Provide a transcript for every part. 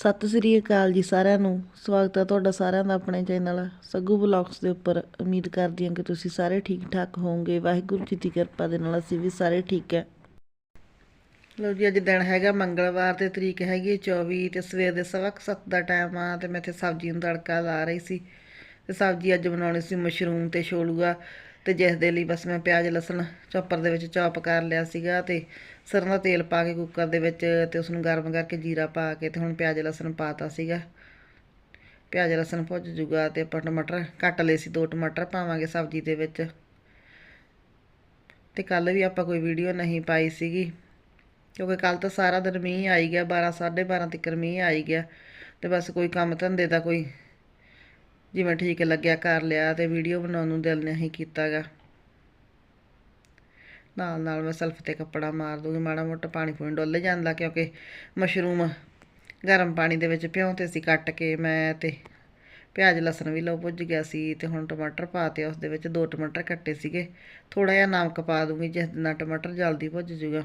ਸਤਿ ਸ੍ਰੀ ਅਕਾਲ ਜੀ ਸਾਰਿਆਂ ਨੂੰ। ਸਵਾਗਤ ਹੈ ਤੁਹਾਡਾ ਸਾਰਿਆਂ ਦਾ ਆਪਣੇ ਚੈਨਲ ਸੱਗੂ ਬਲੌਗਸ ਦੇ ਉੱਪਰ। ਉਮੀਦ ਕਰਦੀ ਹਾਂ ਕਿ ਤੁਸੀਂ ਸਾਰੇ ਠੀਕ ਠਾਕ ਹੋਵੋਗੇ। ਵਾਹਿਗੁਰੂ ਜੀ ਦੀ ਕਿਰਪਾ ਦੇ ਨਾਲ ਅਸੀਂ ਵੀ ਸਾਰੇ ਠੀਕ ਹੈ। ਲੋ ਜੀ, ਅੱਜ ਦਿਨ ਹੈਗਾ ਮੰਗਲਵਾਰ ਤੇ ਤਰੀਕ ਹੈਗੀ ਹੈ 24 ਤੇ ਸਵੇਰ ਦੇ ਸਵਾ ਕੁ ਸੱਤ ਦਾ ਟਾਈਮ ਆ ਤੇ ਮੈਂ ਇੱਥੇ ਸਬਜ਼ੀ ਨੂੰ ਤੜਕਾ ਲਾ ਰਹੀ ਸੀ। ਤੇ ਸਬਜ਼ੀ ਅੱਜ ਬਣਾਉਣੀ ਸੀ ਮਸ਼ਰੂਮ ਤੇ ਛੋਲੂਆ ਤੇ ਜਿਸ ਦੇ ਲਈ ਬਸ ਮੈਂ ਪਿਆਜ਼, ਲਸਣ ਚੌਪਰ ਦੇ ਵਿੱਚ ਚੌਪ ਕਰ ਲਿਆ ਸੀਗਾ ਤੇ ਸਰੋਂ ਦਾ ਤੇਲ ਪਾ ਕੇ ਕੁੱਕਰ ਦੇ ਵਿੱਚ ਤੇ ਉਸ ਨੂੰ ਗਰਮ ਕਰਕੇ ਜੀਰਾ ਪਾ ਕੇ ਤੇ ਹੁਣ ਪਿਆਜ਼, ਲਸਣ ਪਾਤਾ ਸੀਗਾ। ਪਿਆਜ਼, ਲਸਣ ਭੁੱਜ ਜੂਗਾ ਤੇ ਆਪਾਂ ਟਮਾਟਰ ਕੱਟ ਲਏ ਸੀ, ਦੋ ਟਮਾਟਰ ਪਾਵਾਂਗੇ ਸਬਜ਼ੀ ਦੇ ਵਿੱਚ। ਤੇ ਕੱਲ ਵੀ ਆਪਾਂ ਕੋਈ ਵੀਡੀਓ ਨਹੀਂ ਪਾਈ ਸੀਗੀ, ਕਿਉਂਕਿ ਕੱਲ ਤਾਂ ਸਾਰਾ ਦਿਨ ਮੀਂਹ ਆਈ ਗਿਆ 12 12:30 ਤੱਕ ਮੀਂਹ ਆਈ ਗਿਆ ਤੇ ਬਸ ਕੋਈ ਕੰਮ ਧੰਦੇ ਦਾ ਕੋਈ ਜਿਵੇਂ ਠੀਕ ਲੱਗਿਆ ਕਰ ਲਿਆ ਤੇ ਵੀਡੀਓ ਬਣਾਉਣ ਨੂੰ ਦਿਲ ਨਹੀਂ ਕੀਤਾਗਾ। ਨਾਲ ਨਾਲ ਮੈਂ ਸਲਫ ਤੇ ਕੱਪੜਾ ਮਾਰ ਦੂੰਗੀ, ਮਾੜਾ ਮੋਟਾ ਪਾਣੀ ਪੂਣੀ ਡੁੱਲ ਜਾਂਦਾ ਕਿਉਂਕਿ ਮਸ਼ਰੂਮ ਗਰਮ ਪਾਣੀ ਦੇ ਵਿੱਚ ਭਿਉਂਤੇ ਸੀ ਕੱਟ ਕੇ ਮੈਂ ਤੇ ਪਿਆਜ਼, ਲਸਣ ਵੀ ਲਓ ਭੁੱਜ ਗਿਆ ਸੀ ਤੇ ਹੁਣ ਟਮਾਟਰ ਪਾਤੇ ਉਸ ਦੇ ਵਿੱਚ ਦੋ ਟਮਾਟਰ ਕੱਟੇ ਸੀਗੇ। ਥੋੜਾ ਜਿਹਾ ਨਮਕ ਪਾ ਦੂੰਗੀ, ਜਿਸ ਨਾਲ ਟਮਾਟਰ ਜਲਦੀ ਭੁੱਜ ਜੂਗਾ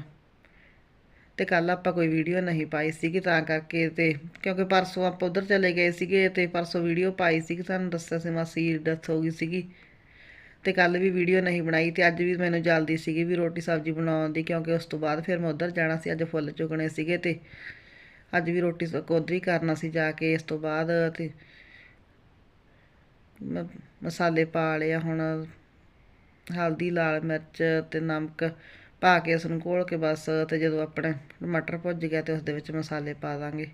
ਤੇ ਕੱਲ ਆਪਾਂ ਕੋਈ ਵੀਡੀਓ ਨਹੀਂ ਪਾਈ ਸੀਗੀ ਤਾਂ ਕਰਕੇ ਤੇ ਕਿਉਂਕਿ ਪਰਸੋਂ ਆਪਾਂ ਉਧਰ ਚਲੇ ਗਏ ਸੀਗੇ ਤੇ ਪਰਸੋਂ ਵੀਡੀਓ ਪਾਈ ਸੀਗੀ ਤੁਹਾਨੂੰ ਦੱਸਿਆ ਸੀ ਮਾਸੀ ਡੈਥ ਹੋ ਗਈ ਸੀਗੀ। ਤੇ ਕੱਲ ਵੀ ਵੀਡੀਓ ਨਹੀਂ ਬਣਾਈ ਤੇ ਅੱਜ ਵੀ ਮੈਨੂੰ ਜਲਦੀ ਸੀਗੀ ਵੀ ਰੋਟੀ ਸਬਜ਼ੀ ਬਣਾਉਣ ਦੀ ਕਿਉਂਕਿ ਉਸ ਤੋਂ ਬਾਅਦ ਫਿਰ ਮੈਂ ਉਧਰ ਜਾਣਾ ਸੀ, ਅੱਜ ਫੁੱਲ ਚੁਗਣੇ ਸੀਗੇ ਤੇ ਅੱਜ ਵੀ ਰੋਟੀ ਉਧਰ ਹੀ ਕਰਨਾ ਸੀ ਜਾ ਕੇ ਇਸ ਤੋਂ ਬਾਅਦ ਤੇ ਮ- ਮਸਾਲੇ ਪਾ ਲਿਆ ਹੁਣ, ਹਲਦੀ, ਲਾਲ ਮਿਰਚ ਤੇ ਨਮਕ ਪਾ ਕੇ ਉਸ ਨੂੰ ਘੋਲ ਕੇ ਬਸ ਤੇ ਜਦੋਂ ਆਪਣੇ ਟਮਾਟਰ ਭੁੱਜ ਗਿਆ ਤੇ ਉਸ ਦੇ ਵਿੱਚ ਮਸਾਲੇ ਪਾ ਦਾਂਗੇ।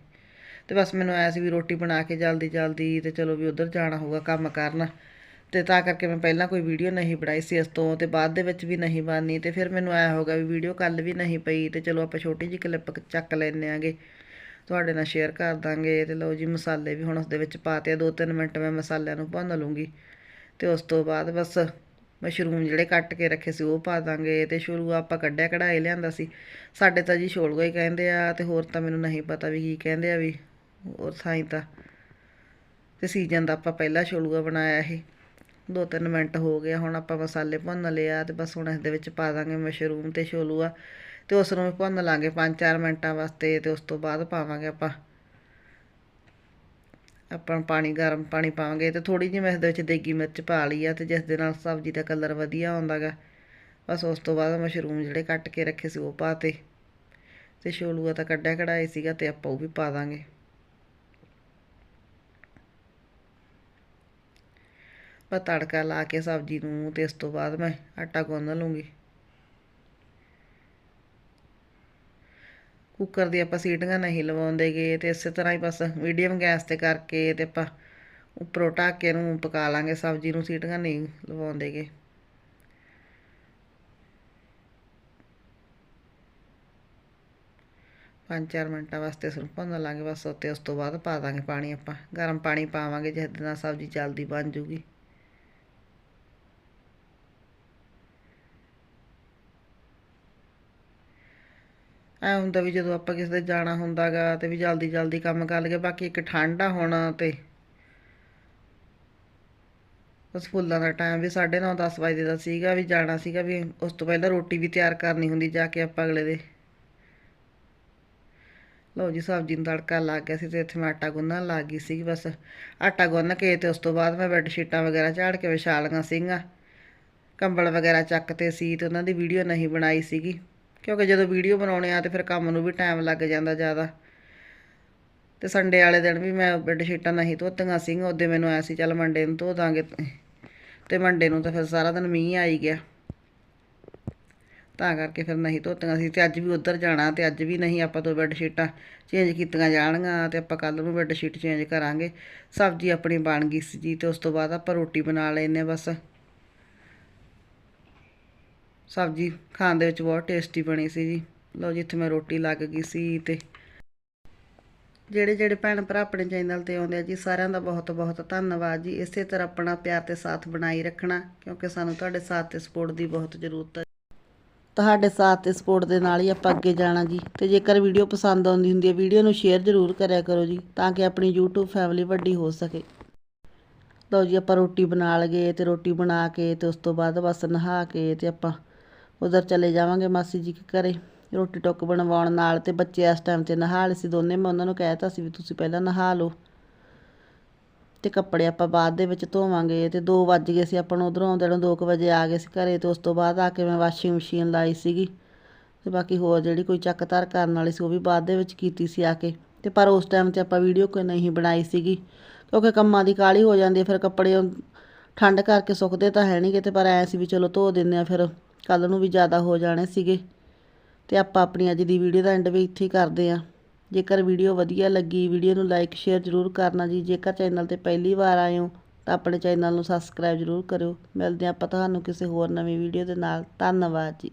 ਤੇ ਬਸ ਮੈਨੂੰ ਐ ਸੀ ਵੀ ਰੋਟੀ ਬਣਾ ਕੇ ਜਲਦੀ ਜਲਦੀ ਤੇ ਚਲੋ ਵੀ ਉਧਰ ਜਾਣਾ ਹੋਊਗਾ ਕੰਮ ਕਰਨ। ਤੇ ਤਾਂ ਕਰਕੇ ਮੈਂ ਪਹਿਲਾਂ ਕੋਈ ਵੀਡੀਓ ਨਹੀਂ ਬਣਾਈ ਸੀ, ਇਸ ਤੋਂ ਤੇ ਬਾਅਦ ਦੇ ਵਿੱਚ ਵੀ ਨਹੀਂ ਬਣਨੀ ਤੇ ਫਿਰ ਮੈਨੂੰ ਐ ਹੋਗਾ ਵੀ ਵੀਡੀਓ ਕੱਲ ਵੀ ਨਹੀਂ ਪਈ ਤੇ ਚਲੋ ਆਪਾਂ ਛੋਟੀ ਜਿਹੀ ਕਲਿੱਪ ਚੱਕ ਲੈਨੇ ਆਂਗੇ। ਤੁਹਾਡੇ ਨਾਲ ਸ਼ੇਅਰ ਕਰ ਦਾਂਗੇ ਤੇ ਲਓ ਜੀ ਮਸਾਲੇ ਵੀ ਹੁਣ ਉਸ ਦੇ ਵਿੱਚ ਪਾਤੇ ਆ ਦੋ ਤਿੰਨ ਮਿੰਟ ਮੈਂ ਮਸਾਲਿਆਂ ਨੂੰ ਭੁੰਨ ਲੂੰਗੀ। ਤੇ ਉਸ ਤੋਂ ਬਾਅਦ ਬਸ ਮਸ਼ਰੂਮ ਜਿਹੜੇ ਕੱਟ ਕੇ ਰੱਖੇ ਸੀ ਉਹ ਪਾ ਦਾਂਗੇ ਤੇ ਸ਼ੁਰੂ ਆਪਾਂ ਕੱਢਿਆ ਕਢਾਏ ਲਿਆਂਦਾ ਸੀ। ਸਾਡੇ ਤਾਂ ਜੀ ਛੋਲਗਾ ਹੀ ਕਹਿੰਦੇ ਆ ਤੇ ਹੋਰ ਤਾਂ ਮੈਨੂੰ ਨਹੀਂ ਪਤਾ ਵੀ ਕੀ ਕਹਿੰਦੇ ਆ ਵੀ, ਹੋਰ ਥਾਈਂ ਤਾਂ। ਤੇ ਸੀਜ਼ਨ ਦਾ ਆਪਾਂ ਪਹਿਲਾ ਛੋਲੂਆ ਬਣਾਇਆ ਇਹ। ਦੋ ਤਿੰਨ ਮਿੰਟ ਹੋ ਗਿਆ ਹੁਣ ਆਪਾਂ ਮਸਾਲੇ ਭੁੰਨ ਲਿਆ ਤੇ ਬਸ ਹੁਣ ਇਸ ਦੇ ਵਿੱਚ ਪਾ ਦਾਂਗੇ ਮਸ਼ਰੂਮ ਤੇ ਛੋਲੂਆ ਤੇ ਉਸ ਨੂੰ ਵੀ ਭੁੰਨ ਲਾਂਗੇ 5-4 ਮਿੰਟਾਂ ਵਾਸਤੇ ਤੇ ਉਸ ਤੋਂ ਬਾਅਦ ਪਾਵਾਂਗੇ ਆਪਾਂ। ਆਪਾਂ ਪਾਣੀ ਗਰਮ ਪਾਣੀ ਪਾਵਾਂਗੇ ਤੇ ਥੋੜੀ ਜਿਹੀ ਮੈਂ ਇਸ ਦੇ ਵਿੱਚ ਦੇਗੀ ਮਿਰਚ ਪਾ ਲਈ ਆ ਤੇ ਜਿਸ ਦੇ ਨਾਲ ਸਬਜ਼ੀ ਦਾ ਕਲਰ ਵਧੀਆ ਆਉਂਦਾਗਾ। ਬਸ ਉਸ ਤੋਂ ਬਾਅਦ ਮਸ਼ਰੂਮ ਜਿਹੜੇ ਕੱਟ ਕੇ ਰੱਖੇ ਸੀ ਉਹ ਪਾਤੇ। ਤੇ ਛੋਲੂਆ ਤਾਂ ਕੱਢਿਆ ਕਢਾਏ ਸੀਗਾ ਤੇ ਆਪਾਂ ਉਹ ਵੀ ਪਾ ਦਾਂਗੇ। ਬਸ ਤੜਕਾ ਲਾ ਕੇ ਸਬਜ਼ੀ ਨੂੰ ਤੇ ਇਸ ਤੋਂ ਬਾਅਦ ਮੈਂ ਆਟਾ ਗੁੰਨ ਲੂੰਗੀ। ਕੁੱਕਰ ਦੀ ਆਪਾਂ ਸੀਟੀਆਂ ਨਹੀਂ ਲਵਾਉਂਦੇਗੇ ਤੇ ਇਸੇ ਤਰ੍ਹਾਂ ਹੀ ਬਸ ਮੀਡੀਅਮ ਗੈਸ ਤੇ ਕਰਕੇ ਤੇ ਆਪਾਂ ਉੱਪਰੋਂ ਢੱਕ ਨੂੰ ਪਕਾ ਲਾਂਗੇ, ਸਬਜ਼ੀ ਨੂੰ ਸੀਟੀਆਂ ਨਹੀਂ ਲਵਾਉਂਦੇਗੇ ਪੰਜ ਚਾਰ ਮਿੰਟਾਂ ਵਾਸਤੇ ਇਸ ਨੂੰ ਭੁੰਨ ਲਾਂਗੇ ਬਸ, ਉੱਤੇ ਉਸ ਤੋਂ ਬਾਅਦ ਪਾ ਦਾਂਗੇ ਪਾਣੀ ਆਪਾਂ। ਗਰਮ ਪਾਣੀ ਪਾਵਾਂਗੇ, ਜਿਸ ਦੇ ਨਾਲ ਸਬਜ਼ੀ ਜਲਦੀ ਬਣ ਜੂਗੀ। ਐ ਹੁੰਦਾ ਵੀ ਜਦੋਂ ਆਪਾਂ ਕਿਸੇ ਦੇ ਜਾਣਾ ਹੁੰਦਾਗਾ ਤੇ ਵੀ ਜਲਦੀ ਜਲਦੀ ਕੰਮ ਕਰ ਲਈਏ, ਬਾਕੀ ਇੱਕ ਠੰਡ ਆ ਹੁਣ ਤੇ ਉਸ ਫੁੱਲਾਂ ਦਾ ਟਾਈਮ ਵੀ 9:30 10 ਵਜੇ ਦਾ ਸੀਗਾ ਵੀ ਜਾਣਾ ਸੀਗਾ ਵੀ ਉਸ ਤੋਂ ਪਹਿਲਾਂ ਰੋਟੀ ਵੀ ਤਿਆਰ ਕਰਨੀ ਹੁੰਦੀ ਜਾ ਕੇ ਆਪਾਂ ਅਗਲੇ ਦੇ। ਲਓ ਜੀ, ਸਬਜ਼ੀ ਨੂੰ ਤੜਕਾ ਲੱਗ ਗਿਆ ਸੀ ਤੇ ਇੱਥੇ ਮੈਂ ਆਟਾ ਗੁੰਨਣ ਲੱਗ ਗਈ ਸੀ ਬਸ। ਆਟਾ ਗੁੰਨ ਕੇ ਤੇ ਉਸ ਤੋਂ ਬਾਅਦ ਮੈਂ ਬੈੱਡ ਸ਼ੀਟਾਂ ਵਗੈਰਾ ਝਾੜ ਕੇ ਵਿਛਾ ਲਈਆਂ ਸੀਗੀਆਂ। ਕੰਬਲ ਵਗੈਰਾ ਚੱਕ ਚੱਕਤੇ ਸੀ ਤੇ ਉਹਨਾਂ ਦੀ ਵੀਡੀਓ ਨਹੀਂ ਬਣਾਈ ਸੀਗੀ। ਕਿਉਂਕਿ ਜਦੋਂ ਵੀਡੀਓ ਬਣਾਉਣੇ ਆ ਤੇ ਫਿਰ ਕੰਮ ਨੂੰ ਵੀ ਟਾਈਮ ਲੱਗ ਜਾਂਦਾ ਜ਼ਿਆਦਾ। ਤੇ ਸੰਡੇ ਵਾਲੇ ਦਿਨ ਵੀ ਮੈਂ ਬੈੱਡ ਸ਼ੀਟਾਂ ਨਹੀਂ ਧੋਤੀਆਂ ਸੀਗੀਆਂ, ਉਹਦੇ ਮੈਨੂੰ ਆਇਆ ਸੀ, ਚੱਲ ਮੰਡੇ ਨੂੰ ਧੋ ਦਾਂਗੇ। ਤੇ ਮੰਡੇ ਨੂੰ ਤਾਂ ਫਿਰ ਸਾਰਾ ਦਿਨ ਮੀਂਹ ਆਈ ਗਿਆ। ਤਾਂ ਕਰਕੇ ਫਿਰ ਨਹੀਂ ਧੋਤੀਆਂ ਸੀ, ਤੇ ਅੱਜ ਵੀ ਉੱਧਰ ਜਾਣਾ ਤੇ ਅੱਜ ਵੀ ਨਹੀਂ ਆਪਾਂ ਤੋਂ ਬੈੱਡ ਸ਼ੀਟਾਂ ਚੇਂਜ ਕੀਤੀਆਂ ਜਾਣਗੀਆਂ ਤੇ ਆਪਾਂ ਕੱਲ ਨੂੰ ਬੈੱਡ ਸ਼ੀਟ ਚੇਂਜ ਕਰਾਂਗੇ। ਸਬਜ਼ੀ ਆਪਣੀ ਬਣ ਗਈ ਸੀ ਜੀ, ਤੇ ਉਸ ਤੋਂ ਬਾਅਦ ਆਪਾਂ ਰੋਟੀ ਬਣਾ ਲੈਨੇ ਬਸ। ਸਬਜ਼ੀ ਖਾਣ ਦੇ ਵਿੱਚ ਬਹੁਤ ਟੇਸਟੀ ਬਣੀ ਸੀ ਜੀ। ਲਓ ਜਿੱਥੇ ਮੈਂ ਰੋਟੀ ਲੱਗ ਗਈ ਸੀ ਤੇ ਜਿਹੜੇ ਜਿਹੜੇ ਭੈਣ ਭਰਾ ਆਪਣੇ ਚੈਨਲ ਤੇ ਆਉਂਦੇ ਆ ਜੀ, ਸਾਰਿਆਂ ਦਾ ਬਹੁਤ ਬਹੁਤ ਧੰਨਵਾਦ ਜੀ। ਇਸੇ ਤਰ੍ਹਾਂ ਆਪਣਾ ਪਿਆਰ ਤੇ ਸਾਥ ਬਣਾਈ ਰੱਖਣਾ, ਕਿਉਂਕਿ ਸਾਨੂੰ ਤੁਹਾਡੇ ਸਾਥ ਤੇ ਸਪੋਰਟ ਦੀ ਬਹੁਤ ਜ਼ਰੂਰਤ ਹੈ। ਤੁਹਾਡੇ ਸਾਥ ਤੇ ਸਪੋਰਟ ਦੇ ਨਾਲ ਹੀ ਆਪਾਂ ਅੱਗੇ ਜਾਣਾ ਜੀ। ਤੇ ਜੇਕਰ ਵੀਡੀਓ ਪਸੰਦ ਆਉਂਦੀ ਹੁੰਦੀ ਹੈ, ਵੀਡੀਓ ਨੂੰ ਸ਼ੇਅਰ ਜ਼ਰੂਰ ਕਰਿਆ ਕਰੋ ਜੀ, ਤਾਂ ਕਿ ਆਪਣੀ YouTube ਫੈਮਿਲੀ ਵੱਡੀ ਹੋ ਸਕੇ। ਲਓ ਜੀ, ਆਪਾਂ ਰੋਟੀ ਬਣਾ ਲਗੇ ਤੇ ਰੋਟੀ ਬਣਾ ਕੇ ਤੇ ਉਸ ਤੋਂ ਬਾਅਦ ਬਸ ਨਹਾ ਕੇ ਤੇ ਆਪਾਂ ਉਧਰ ਚਲੇ ਜਾਵਾਂਗੇ ਮਾਸੀ ਜੀ ਦੇ ਘਰੇ। ਰੋਟੀ ਟੁੱਕ ਬਣਵਾਉਣ ਨਾਲ ਤੇ ਬੱਚੇ ਇਸ ਟਾਈਮ ਤੇ ਨਹਾ ਲਏ ਸੀ ਦੋਨੇ। ਮੈਂ ਉਹਨਾਂ ਨੂੰ ਕਹਿਤਾ ਸੀ ਵੀ ਤੁਸੀਂ ਪਹਿਲਾਂ ਨਹਾ ਲਓ। ਤੇ ਕੱਪੜੇ ਆਪਾਂ ਬਾਅਦ ਦੇ ਵਿੱਚ ਧੋਵਾਂਗੇ ਤੇ 2 ਵੱਜ ਗਏ ਸੀ। ਆਪਾਂ ਨੂੰ ਉਧਰੋਂ ਆਉਂਦੇ ਨੂੰ 2 ਵਜੇ ਆ ਗਏ ਸੀ ਘਰੇ ਤੇ ਉਸ ਤੋਂ ਬਾਅਦ ਆ ਕੇ ਮੈਂ ਵਾਸ਼ਿੰਗ ਮਸ਼ੀਨ ਲਾਈ ਸੀਗੀ। ਤੇ ਬਾਕੀ ਹੋਰ ਜਿਹੜੀ ਕੋਈ ਚੱਕ ਧਰ ਕਰਨ ਵਾਲੀ ਸੀ ਉਹ ਵੀ ਬਾਅਦ ਦੇ ਵਿੱਚ ਕੀਤੀ ਸੀ ਆ ਕੇ। ਤੇ ਪਰ ਉਸ ਟਾਈਮ ਤੇ ਆਪਾਂ ਵੀਡੀਓ ਕੋਈ ਨਹੀਂ ਬਣਾਈ ਸੀਗੀ। ਕਿਉਂਕਿ ਕੰਮਾਂ ਦੀ ਕਾਹਲੀ ਹੋ ਜਾਂਦੀ ਫਿਰ ਕੱਪੜੇ ਠੰਡ ਕਰਕੇ ਸੁੱਕਦੇ ਤਾਂ ਹੈ ਨਹੀਂ ਕਿਤੇ ਪਰ ਐ ਸੀ ਵੀ ਚਲੋ ਧੋ ਦਿੰਦੇ ਆ ਫਿਰ। ਕੱਲ ਨੂੰ ਵੀ ਜ਼ਿਆਦਾ ਹੋ ਜਾਣੇ ਸੀਗੇ। ਤੇ ਆਪਾਂ ਆਪਣੀ ਅੱਜ ਦੀ ਵੀਡੀਓ ਦਾ ਐਂਡ ਵੀ ਇੱਥੇ ਹੀ ਕਰਦੇ ਆ ਜੇਕਰ ਵੀਡੀਓ ਵਧੀਆ ਲੱਗੀ ਵੀਡੀਓ ਨੂੰ ਲਾਈਕ ਸ਼ੇਅਰ ਜ਼ਰੂਰ ਕਰਨਾ ਜੀ। ਜੇਕਰ ਚੈਨਲ ਤੇ ਪਹਿਲੀ ਵਾਰ ਆਏ ਹੋ, ਤਾਂ ਆਪਣੇ ਚੈਨਲ ਨੂੰ ਸਬਸਕ੍ਰਾਈਬ ਜ਼ਰੂਰ ਕਰਿਓ। ਮਿਲਦੇ ਹਾਂ ਆਪਾਂ ਤੁਹਾਨੂੰ ਕਿਸੇ ਹੋਰ ਨਵੀਂ ਵੀਡੀਓ ਦੇ ਨਾਲ। ਧੰਨਵਾਦ ਜੀ।